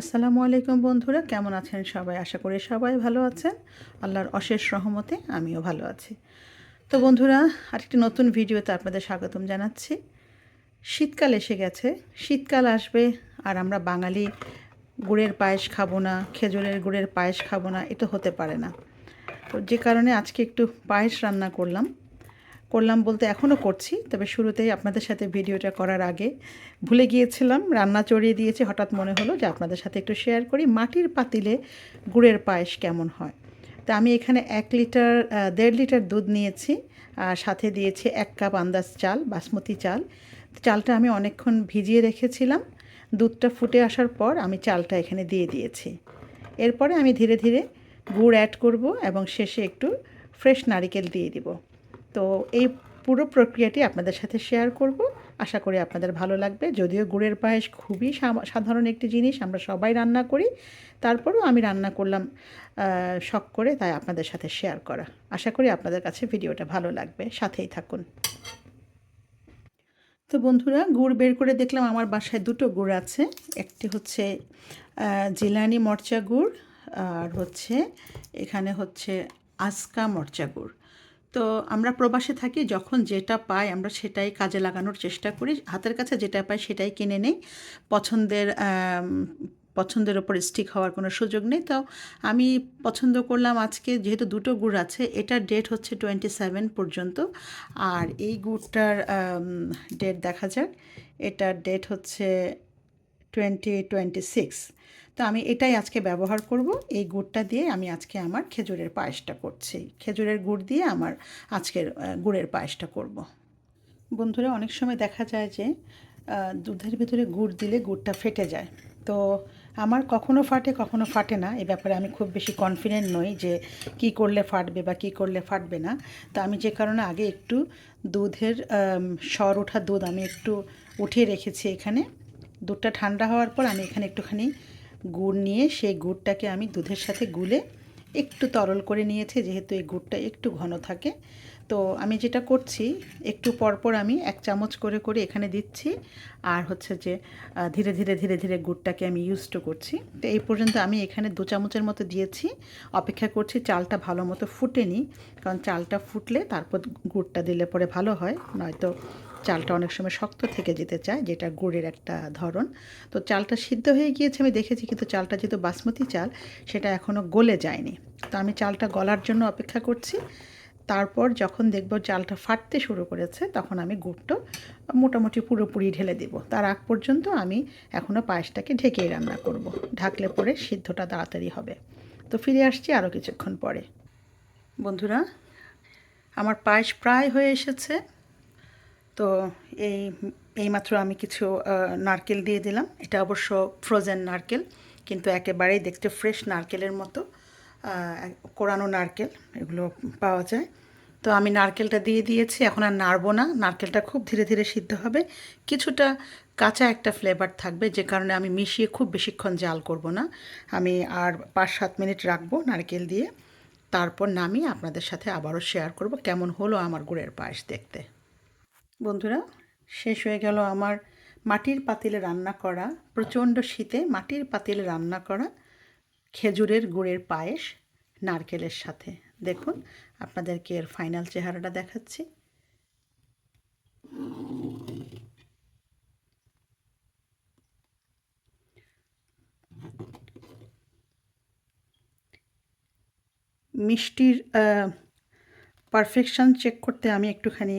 আসসালামু আলাইকুম বন্ধুরা, কেমন আছেন সবাই? আশা করি সবাই ভালো আছেন। আল্লাহর অশেষ রহমতে আমিও ভালো আছি। তো বন্ধুরা, আরেকটি নতুন ভিডিওতে আপনাদের স্বাগতম জানাচ্ছি। শীতকাল এসে গেছে। শীতকাল আসবে আর আমরা বাঙালি গুড়ের পায়েস খাব না, খেজুরের গুড়ের পায়েস খাব না এটা হতে পারে না। তো যে কারণে আজকে একটু পায়েস রান্না করলাম। করলাম বলতে এখনও করছি, তবে শুরুতেই আপনাদের সাথে ভিডিওটা করার আগে ভুলে গিয়েছিলাম, রান্না চড়িয়ে দিয়েছি, হঠাৎ মনে হলো যে আপনাদের সাথে একটু শেয়ার করি, মাটির পাতিলে গুড়ের পায়েস কেমন হয়। তা আমি এখানে এক লিটার দেড় লিটার দুধ নিয়েছি, আর সাথে দিয়েছি এক কাপ আন্দাজ চাল, বাসমতি চাল। চালটা আমি অনেকক্ষণ ভিজিয়ে রেখেছিলাম, দুধটা ফুটে আসার পর আমি চালটা এখানে দিয়ে দিয়েছি। এরপরে আমি ধীরে ধীরে গুড় অ্যাড করব এবং শেষে একটু ফ্রেশ নারিকেল দিয়ে দিব। তো এই পুরো প্রক্রিয়াটি আপনাদের সাথে শেয়ার করব। আশা করি আপনাদের ভালো লাগবে। যদিও গুড়ের পায়েস খুবই সাধারণ একটি জিনিস, আমরা সবাই রান্না করি। তারপরেও আমি রান্না করলাম শখ করে, তাই আপনাদের সাথে শেয়ার করা। আশা করি আপনাদের কাছে ভিডিওটা ভালো লাগবে। সাথেই থাকুন। তো বন্ধুরা, গুড় বের করে দেখলাম আমার বাসায় দুটো গুড় আছে। একটি হচ্ছে জিলানি মরচা গুড়, আর হচ্ছে, এখানে হচ্ছে আজকা মরচা গুড়। তো আমরা প্রবাসে থাকি, যখন যেটা পাই আমরা সেটাই কাজে লাগানোর চেষ্টা করি। হাতের কাছে যেটা পাই সেটাই কিনে নেই। পছন্দের পছন্দের ওপর স্টিক হওয়ার কোনো সুযোগ নেই। তো আমি পছন্দ করলাম আজকে, যেহেতু দুটো গুড় আছে, এটার ডেট হচ্ছে টোয়েন্টি সেভেন পর্যন্ত। আর এই গুড়টার ডেট দেখা যাক। এটার ডেট হচ্ছে টোয়েন্টি টোয়েন্টি সিক্স তো আমি এটাই আজকে ব্যবহার করব। এই গুড়টা দিয়ে আমি আজকে আমার খেজুরের পায়েসটা করছি। খেজুরের গুড় দিয়ে আমার আজকের গুড়ের পায়েসটা করব। বন্ধুরা, অনেক সময় দেখা যায় যে দুধের ভিতরে গুড় দিলে গুড়টা ফেটে যায়। তো আমার কখনো ফাটে কখনো ফাটে না। এ ব্যাপারে আমি খুব বেশি কনফিডেন্ট নই যে কি করলে ফাটবে বা কি করলে ফাটবে না। তো আমি যে কারণে আগে একটু দুধের সর ওঠা দুধ আমি একটু উঠিয়ে রেখেছি এখানে। দুধটা ঠান্ডা হওয়ার পর আমি এখানে একটুখানি গুড় নিয়ে সেই গুড়টাকে আমি দুধের সাথে গুলে একটু তরল করে নিয়েছি, যেহেতু এই গুড়টা একটু ঘন থাকে। তো আমি যেটা করছি, একটু পরপর আমি এক চামচ করে করে এখানে দিচ্ছি। আর হচ্ছে যে ধীরে ধীরে ধীরে ধীরে গুড়টাকে আমি ইউজ টু করছি। তো এই পর্যন্ত আমি এখানে দু চামচের মতো দিয়েছি। অপেক্ষা করছি চালটা ভালো মতো ফুটেনি, কারণ চালটা ফুটলে তারপর গুড়টা দিলে পরে ভালো হয়। নয়তো চালটা অনেক সময় শক্ত থেকে যেতে চায়, যেটা গুড়ের একটা ধরন। তো চালটা সিদ্ধ হয়ে গিয়েছে, আমি দেখেছি কিন্তু চালটা যেহেতু বাসমতি চাল, সেটা এখনও গলে যায়নি। তো আমি চালটা গলার জন্য অপেক্ষা করছি। তারপর যখন দেখব চালটা ফাটতে শুরু করেছে, তখন আমি গুড়টা মোটামুটি পুরোপুরি ঢেলে দেব। তার আগ পর্যন্ত আমি এখনও পায়েসটাকে ঢেকেই রান্না করব। ঢাকলে পরে সিদ্ধটা তাড়াতাড়ি হবে। তো ফিরে আসছি আরও কিছুক্ষণ পরে। বন্ধুরা, আমার পায়েস প্রায় হয়ে এসেছে। তো এই, এইমাত্র আমি কিছু নারকেল দিয়ে দিলাম। এটা অবশ্য ফ্রোজেন নারকেল, কিন্তু একেবারেই দেখতে ফ্রেশ নারকেলের মতো। কোরানো নারকেল, এগুলো পাওয়া যায়। তো আমি নারকেলটা দিয়ে দিয়েছি, এখন আর নাড়বো না। নারকেলটা খুব ধীরে ধীরে সিদ্ধ হবে। কিছুটা কাঁচা একটা ফ্লেভার থাকবে, যে কারণে আমি মিশিয়ে খুব বেশিক্ষণ জাল করব না। আমি আর পাঁচ সাত মিনিট রাখব নারকেল দিয়ে। তারপর নামিয়ে আপনাদের সাথে আবারও শেয়ার করব কেমন হলো আমার গুড়ের পায়েস দেখতে। বন্ধুরা, শেষ হয়ে গেল আমার মাটির পাতিলে রান্না করা, প্রচণ্ড শীতে মাটির পাতিলে রান্না করা। খেজুরের গুড়ের পায়েস, নারকেলের সাথে। দেখুন, আপনাদেরকে এর ফাইনাল চেহারাটা দেখাচ্ছি। মিষ্টির পারফেকশন চেক করতে আমি একটুখানি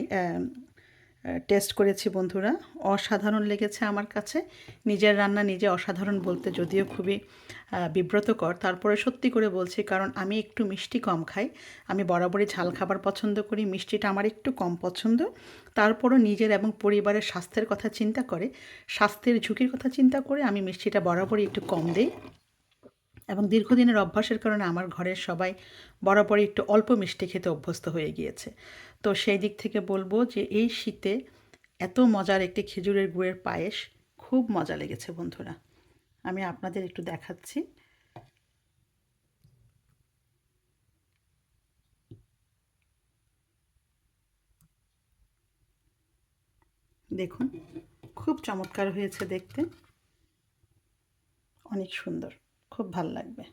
টেস্ট করেছি বন্ধুরা। অসাধারণ লেগেছে আমার কাছে। নিজের রান্না নিজে অসাধারণ বলতে যদিও খুবই বিব্রতকর। তারপরে সত্যি করে বলছি, কারণ আমি একটু মিষ্টি কম খাই। আমি বরাবরই ঝাল খাবার পছন্দ করি, মিষ্টিটা আমার একটু কম পছন্দ। তারপরও নিজের এবং পরিবারের স্বাস্থ্যের কথা চিন্তা করে, স্বাস্থ্যের ঝুঁকির কথা চিন্তা করে আমি মিষ্টিটা বরাবরই একটু কম দিই। এবং দীর্ঘদিনের অভ্যাসের কারণে আমার ঘরের সবাই বরাবরই একটু অল্প মিষ্টি খেতে অভ্যস্ত হয়ে গিয়েছে। তো সেই দিক থেকে বলব যে এই শীতে এত মজার একটি খেজুরের গুড়ের পায়েস খুব মজা লেগেছে বন্ধুরা। আমি আপনাদের একটু দেখাচ্ছি। দেখুন, খুব চমৎকার হয়েছে দেখতে। অনেক সুন্দর। খুব ভালো লাগবে।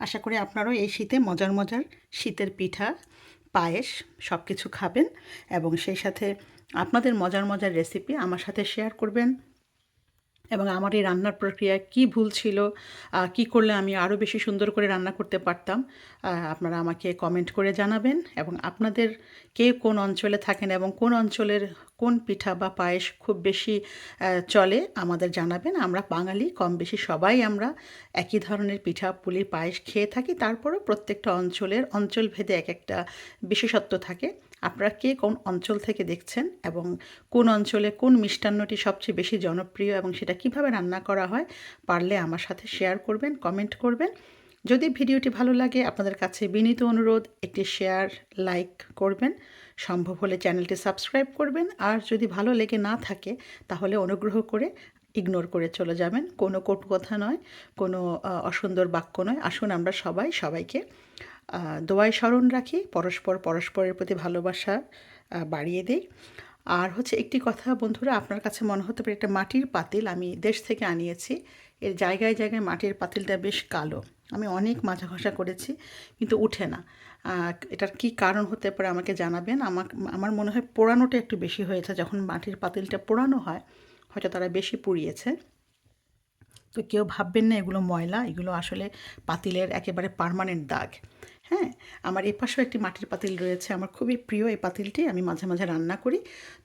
আশা করি আপনারাও এই শীতে মজার মজার শীতের পিঠা, পায়েস সব কিছু খাবেন এবং সেই সাথে আপনাদের মজার মজার রেসিপি আমার সাথে শেয়ার করবেন। এবং আমার এই রান্নার প্রক্রিয়ায় কী ভুল ছিল কী করলে আমি আরও বেশি সুন্দর করে রান্না করতে পারতাম আপনারা আমাকে কমেন্ট করে জানাবেন। এবং আপনাদের কে কোন অঞ্চলে থাকেন এবং কোন অঞ্চলের কোন পিঠা বা পায়েস খুব বেশি চলে আমাদের জানাবেন। আমরা বাঙালি কম বেশি সবাই আমরা একই ধরনের পিঠা পুলি পায়েস খেয়ে থাকি। তারপরেও প্রত্যেকটা অঞ্চলের অঞ্চলভেদে এক একটা বিশেষত্ব থাকে। আপনারা কে কোন অঞ্চল থেকে দেখছেন এবং কোন অঞ্চলে কোন মিষ্টান্নটি সবচেয়ে বেশি জনপ্রিয় এবং সেটা কীভাবে রান্না করা হয় পারলে আমার সাথে শেয়ার করবেন, কমেন্ট করবেন। যদি ভিডিওটি ভালো লাগে, আপনাদের কাছে বিনীত অনুরোধ, একটি শেয়ার, লাইক করবেন। সম্ভব হলে চ্যানেলটি সাবস্ক্রাইব করবেন। আর যদি ভালো লেগে না থাকে, তাহলে অনুগ্রহ করে ইগনোর করে চলে যাবেন। কোনো কটু কথা নয়, কোনো অসুন্দর বাক্য নয়। আসুন আমরা সবাই সবাইকে দোয়ায় স্মরণ রাখি, পরস্পর পরস্পরের প্রতি ভালোবাসা বাড়িয়ে দিই। আর হচ্ছে একটি কথা বন্ধুরা, আপনার কাছে মনে হতে পারে একটা মাটির পাতিল আমি দেশ থেকে আনিয়েছি। এর জায়গায় জায়গায় মাটির পাতিলটা বেশ কালো। আমি অনেক মাজা ঘষা করেছি, কিন্তু উঠে না। এটার কি কারণ হতে পারে আমাকে জানাবেন। আমার আমার মনে হয় পোড়ানোটা একটু বেশি হয়েছে। যখন মাটির পাতিলটা পোড়ানো হয়, হয়তো তারা বেশি পুড়িয়েছে। তো কেউ ভাববেন না এগুলো ময়লা, এগুলো আসলে পাতিলের একেবারে পার্মানেন্ট দাগ। হ্যাঁ আমার এ পাশেও একটি মাটির পাতিল রয়েছে, আমার খুবই প্রিয় এই পাতিলটি, আমি মাঝে মাঝে রান্না করি।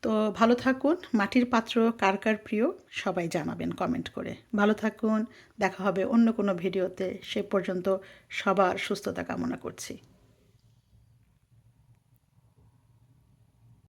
তো ভালো থাকুন, মাটির পাত্র কার কার প্রিয় সবাই জানাবেন কমেন্ট করে। ভালো থাকুন, দেখা হবে অন্য কোনো ভিডিওতে সে পর্যন্ত সবার সুস্থতা কামনা করছি।